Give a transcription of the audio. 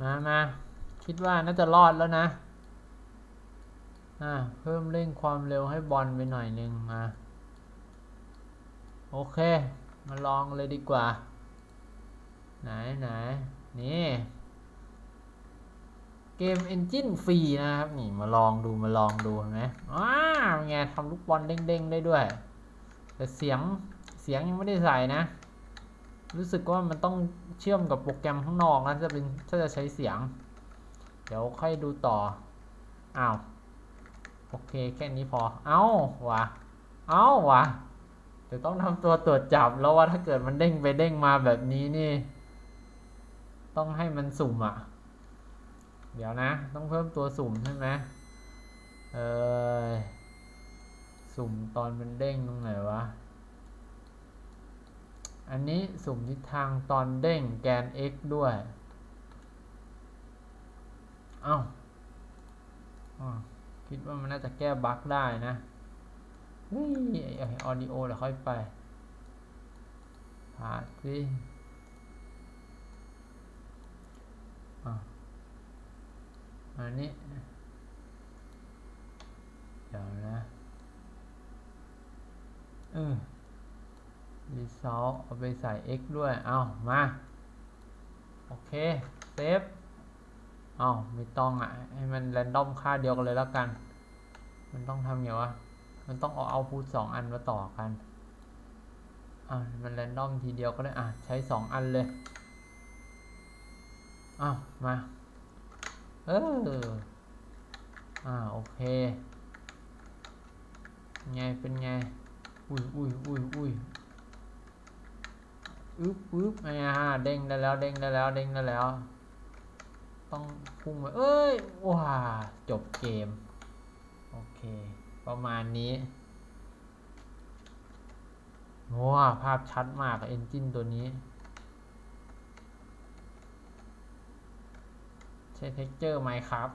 มามาคิดว่าน่าจะรอดแล้วนะ อ่า เพิ่มเร่งความเร็วให้บอลไปหน่อยหนึงมา โอเค มาลองเลยดีกว่า ไหนไหนนี่ เกม Engine ฟรีนะครับ นี่มาลองดูมาลองดูเห็นไหมอ้าวไงทำลูกบอลเด้งๆได้ด้วย แต่เสียงเสียงยังไม่ได้ใส่นะ รู้สึกว่ามันต้องเชื่อมกับโปรแกรมข้างนอกนะจะเป็นถ้าจะใช้เสียง เดี๋ยวค่อยดูต่ออ้าวโอเคแค่นี้พอ เอ้าวะเอ้าวะเดี๋ยวต้องทำตัวตรวจจับแล้วว่าถ้าเกิดมันเด้งไปเด้งมาแบบนี้นี่ ต้องให้มันสุ่มอะ เดี๋ยวนะ ต้องเพิ่มตัวสุ่มใช่ไหมเออสุ่มตอนมันเด้งตรงไหนวะ อันนี้สุ่มทิศทางตอนเด้งแกน x ด้วย เอ้าอ้าคิดว่ามันน่าจะแก้บั๊กได้นะเฮ้ยอออดิโอเดี๋ยวค่อยไปผ่าสิอันนี้ เดี๋ยวนะ เออ รีซอลเอาไปใส่ x ด้วย เอามา โอเค เซฟเอาไม่ต้องอะ ให้มันแรนดอมค่าเดียวกันเลยแล้วกัน มันต้องทำอย่างวะ มันต้องเอาเอาพุทสองอันมาต่อกันอะมันแรนดอมทีเดียวก็ได้ อะ ใช้สองอันเลยอ้าวมา เออ อ่า โอเค ไง เป็นไง อุ้ยอุ้ยอุ้ยอุ้ย อึ๊บอึ๊บอ่าเด้งได้แล้ว เด้งได้แล้ว เด้งได้แล้ว ต้องพุ่งไปเอ้ย ว้า จบเกม โอเค ประมาณนี้ว้าภาพชัดมากเอนจินตัวนี้ ใช้เท็กเจอร์ไหมครับ